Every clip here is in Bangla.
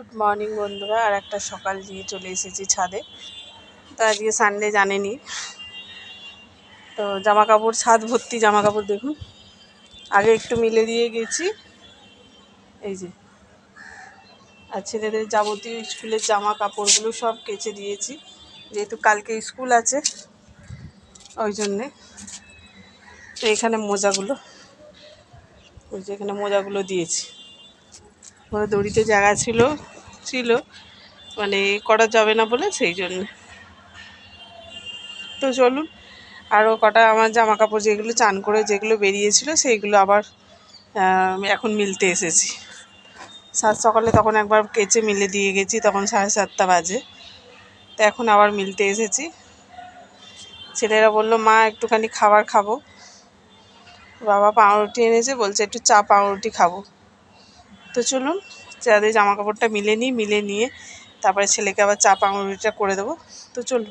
গুড মর্নিং বন্ধুরা। আর একটা সকাল দিয়ে চলে এসেছি ছাদে। তো আজকে সানডে জানেনি। তো জামা কাপড় ছাদ ভর্তি জামা কাপড় দেখুন। আগে একটু মিলে দিয়ে গেছি। এই যে। আর ছেলেদের যাবতীয় স্কুলের জামা কাপড়গুলো সব কেচে দিয়েছি। যেহেতু কালকে স্কুল আছে, ওই জন্যে। তো এখানে মোজাগুলো, ওই যে এখানে মোজাগুলো দিয়েছি। ওরা দড়িতে জায়গা ছিল ছিল। মানে করা যাবে না বলে সেই জন্য। তো চলুন আরও কটা আমার জামা কাপড় যেগুলো চান করে যেগুলো বেরিয়েছিল সেইগুলো আবার এখন মিলতে এসেছি। সাত সকালে তখন একবার কেচে মিলে দিয়ে গেছি, তখন সাড়ে সাতটা বাজে। তো এখন আবার মিলতে এসেছি। ছেলেরা বলল, মা, একটুখানি খাবার খাব। বাবা পাউরুটি এনেছে, বলছে, একটু চা পাউরুটি খাব। তো চলুন, যাদের জামা কাপড়টা মিলে নিই মিলে নিয়ে তারপরে ছেলেকে আবার চা পাউরুটিটা করে দেবো। তো চলুন।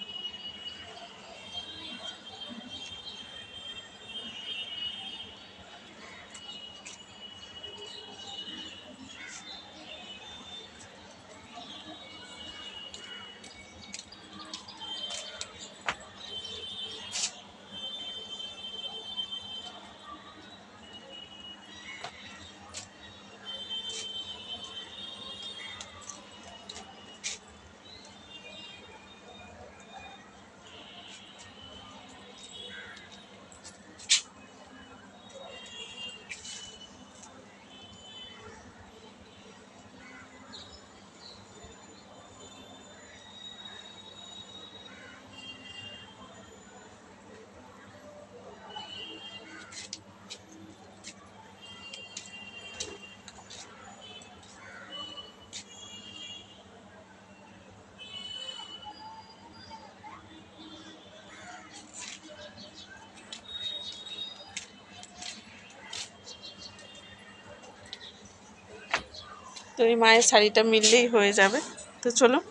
তো এই মায়ের শাড়িটা মিললেই হয়ে যাবে। তো চলুন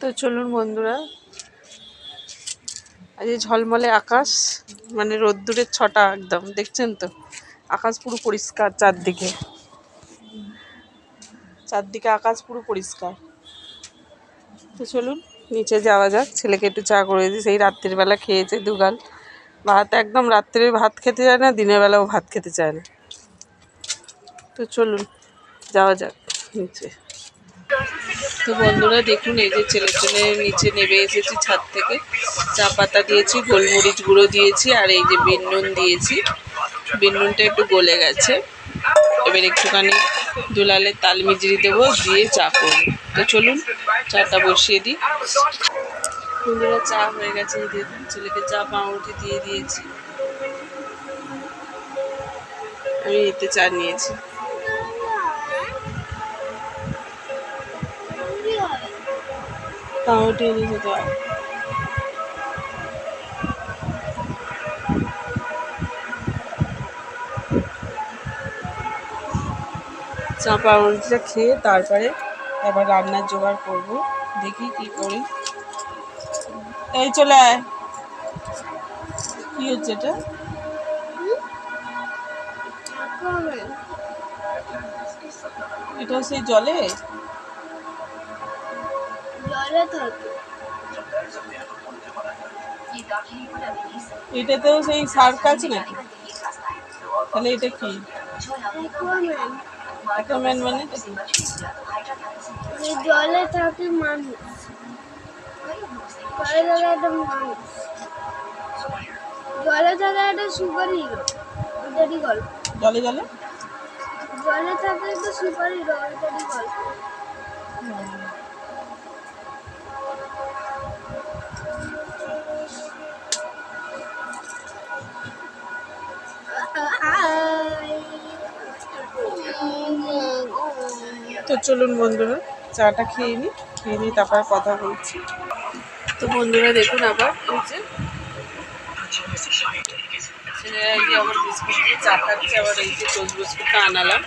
তো চলুন বন্ধুরা। আজ ঝলমলে আকাশ মানে রোদ্দুরের ছটা একদম, দেখছেন তো? আকাশ পুরো পরিষ্কার চারদিকে। চারদিকে আকাশ পুরো পরিষ্কার। তো চলুন, নিচে যাওয়া যাক। ছেলেকে একটু চা করে দিই। সেই রাত্রির বেলা খেয়েছে দুগাল। ভাত একদম রাত্রে ভাত খেতে চায় না, দিনের বেলাও ভাত খেতে চায় না। তো চলুন। যাওয়া যাক, নিচে। তো বন্ধুরা দেখুন, এই যে ছেলে ছেলে নিচে নেমে এসেছি ছাদ থেকে। চা পাতা দিয়েছি, গোলমরিচ গুঁড়ো দিয়েছি, আর এই যে বিন নুন দিয়েছি। বিন নুনটা একটু গলে গেছে। এবার একটুখানি দুলালে তাল মিজরি দেবো, দিয়ে চা করব। তো চলুন, চাটা বসিয়ে দিই। বন্ধুরা, চা হয়ে গেছে দেখুন, ছেলেকে চা পাউরুটি দিয়ে দিয়েছি। আমি এতে চা নিয়েছি। পাউরুটি এনেছে তো চা পাউরুটিটা খেয়ে তারপরে আবার রান্নার জোগাড় করব। দেখি কি করি। এই চলে আয়। কি হচ্ছে এটা? এটা সেই জলে? এটাতেও সেই সার্ক আছে নাকি? তাহলে এটা কি? অ্যাকোয়াম্যান মানে? জলে থাকে মানুষ। জলে থাকে একটা মানুষ। জলে থাকে একটা সুপার হিরো ওটারই গল্প। জলে জলে? জলে থাকে একটা সুপার হিরো ওটারই গল্প। চলুন বন্ধুরা, চাটা খেয়ে নিই খেয়ে নিই তারপর কথা বলছি। তো বন্ধুরা দেখুন আবার যে আবার বিস্কুট চা আবার বিস্কুটটা আনালাম।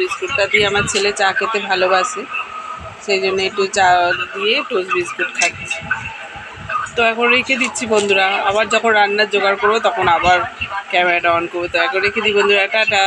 বিস্কুটটা দিয়ে আমার ছেলে চা খেতে ভালোবাসে, সেই জন্য একটু চা দিয়ে টোস্ট বিস্কুট খাচ্ছি। তো রেখে দিচ্ছি বন্ধুরা, আবার যখন রান্নার জোগাড় করব তখন আবার ক্যামেরাটা অন করব। তো এখন রেখে দিই বন্ধুরা, টাটা।